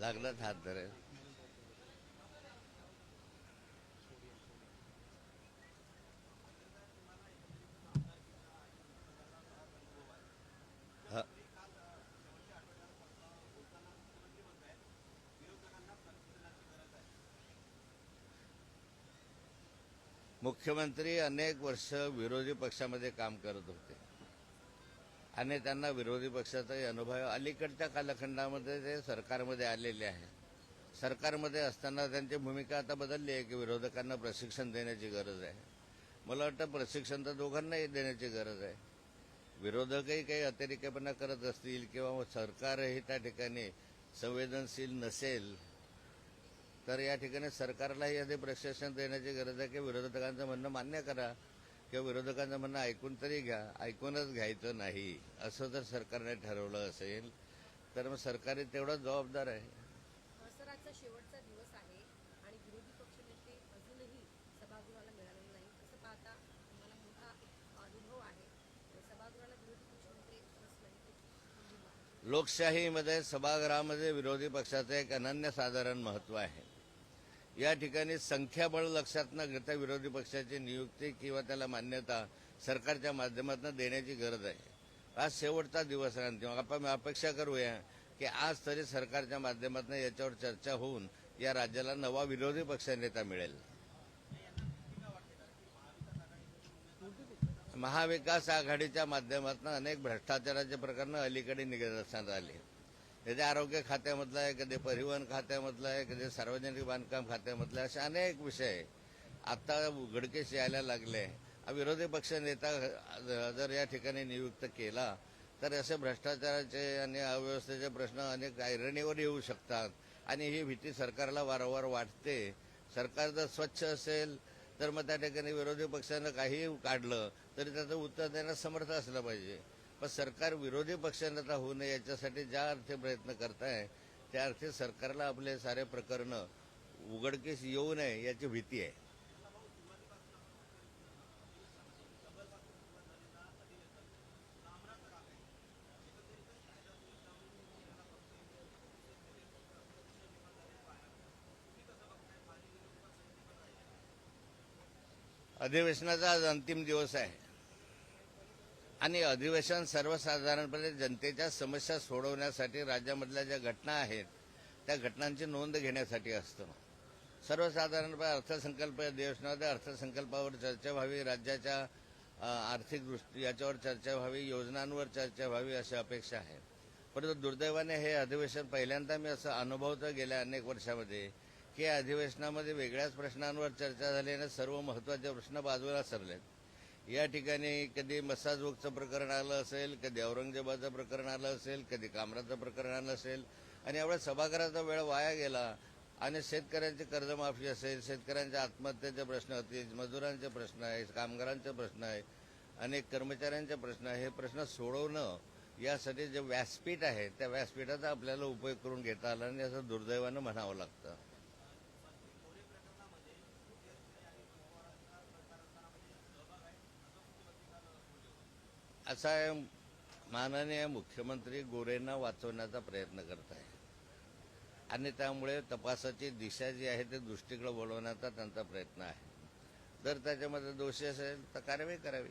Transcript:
लागलाच हात धरेल मुख्यमंत्री अनेक वर्ष विरोधी पक्षामध्ये काम करत होते. आणि त्यांना विरोधी पक्षाचाही अनुभव अलीकडच्या कालखंडामध्ये ते सरकारमध्ये आलेले आहे. सरकारमध्ये असताना त्यांची भूमिका आता बदलली आहे की विरोधकांना प्रशिक्षण देण्याची गरज आहे. मला वाटतं प्रशिक्षण तर दोघांनाही देण्याची गरज आहे. विरोधकही काही अतिरेकपणा करत असतील किंवा सरकारही त्या ठिकाणी संवेदनशील नसेल तर या ठिकाणी सरकारलाही आधी प्रशिक्षण देण्याची गरज आहे की विरोधकांचं म्हणणं मान्य करा. किंवा विरोधकांचं म्हणणं ऐकून तरी घ्या. ऐकूनच घ्यायचं नाही. असं जर सरकारने ठरवलं असेल तर मग सरकारही तेवढं जबाबदार आहे. सर आजचा शेवटचा दिवस आहे आणि विरोधी पक्षनेते अजूनही सभागृहाला मिळालेले नाही असं पाहता तुम्हाला मोठा एक अनुभव आहे. सभागृहाला विरोधी पक्षनेते नसलं खूप गंभीर बाब. लोकशाहीमध्ये सभागृहामध्ये विरोधी पक्षाचं एक अनन्यसाधारण महत्त्व आहे. या ठिकाणी संख्याबळ लक्षात न घेता विरोधी पक्षाची नियुक्ती किंवा त्याला मान्यता सरकारच्या माध्यमातून देण्याची गरज आहे. आज शेवटचा दिवस आहे आपण अपेक्षा करूया की आज तरी सरकारच्या माध्यमातून याच्यावर चर्चा होऊन या राज्याला नवा विरोधी पक्षनेता मिळेल. महाविकास आघाडीच्या माध्यमातून अनेक भ्रष्टाचाराचे प्रकरण अलीकडे निदर्शनास आले. कधी आरोग्य खात्यामधलं आहे कधी परिवहन खात्यामधलं आहे कधी सार्वजनिक बांधकाम खात्यामधलं आहे असे अनेक विषय आता उघडकीस यायला लागले. विरोधी पक्ष नेता जर या ठिकाणी नियुक्त केला तर असे भ्रष्टाचाराचे आणि अव्यवस्थेचे प्रश्न अनेक ऐरणीवर येऊ शकतात. आणि ही भीती सरकारला वारंवार वाटते. सरकार जर स्वच्छ असेल तर मग त्या ठिकाणी विरोधी पक्षानं काहीही काढलं तरी त्याचं उत्तर देण्यास समर्थ असलं पाहिजे. पण सरकार विरोधी पक्षनेता होऊ नये याच्यासाठी ज्या अर्थी प्रयत्न करताय त्या अर्थी सरकारला आपले सारे प्रकरण उघडकीस येऊ नये याची भीती आहे. अधिवेशनाचा आज अंतिम दिवस आहे. आणि अधिवेशन सर्वसाधारणपणे जनतेच्या समस्या सोडवण्यासाठी राज्यामधल्या ज्या घटना आहेत त्या घटनांची नोंद घेण्यासाठी असतं. सर्वसाधारणपणे अर्थसंकल्प अधिवेशनामध्ये अर्थसंकल्पावर चर्चा व्हावी राज्याच्या आर्थिक दृष्टी याच्यावर चर्चा व्हावी योजनांवर चर्चा व्हावी अशी अपेक्षा आहे. परंतु दुर्दैवाने हे अधिवेशन पहिल्यांदा मी असं अनुभवतं गेल्या अनेक वर्षामध्ये की या अधिवेशनामध्ये वेगळ्याच प्रश्नांवर चर्चा झाली आणि सर्व महत्त्वाचे प्रश्न बाजूला सरलेत. या ठिकाणी कधी मसाजोगचं प्रकरण आलं असेल कधी औरंगजेबाचं प्रकरण आलं असेल कधी कामराचं प्रकरण आलं असेल आणि एवढा सभागृहाचा वेळ वाया गेला आणि शेतकऱ्यांची कर्जमाफी असेल शेतकऱ्यांच्या आत्महत्येचे प्रश्न होतील मजुरांचे प्रश्न आहे कामगारांचे प्रश्न आहे अनेक कर्मचाऱ्यांचे प्रश्न आहे हे प्रश्न सोडवणं यासाठी जे व्यासपीठ आहे त्या व्यासपीठाचा आपल्याला उपयोग करून घेता आला आणि असं दुर्दैवानं म्हणावं लागतं. असा आहे माननीय मुख्यमंत्री गोरेंना वाचवण्याचा प्रयत्न करत आहे. आणि त्यामुळे तपासाची दिशा जी आहे ते दृष्टीकडे वळवण्याचा त्यांचा प्रयत्न आहे. जर त्याच्यामध्ये दोषी असेल तर कारवाई करावी.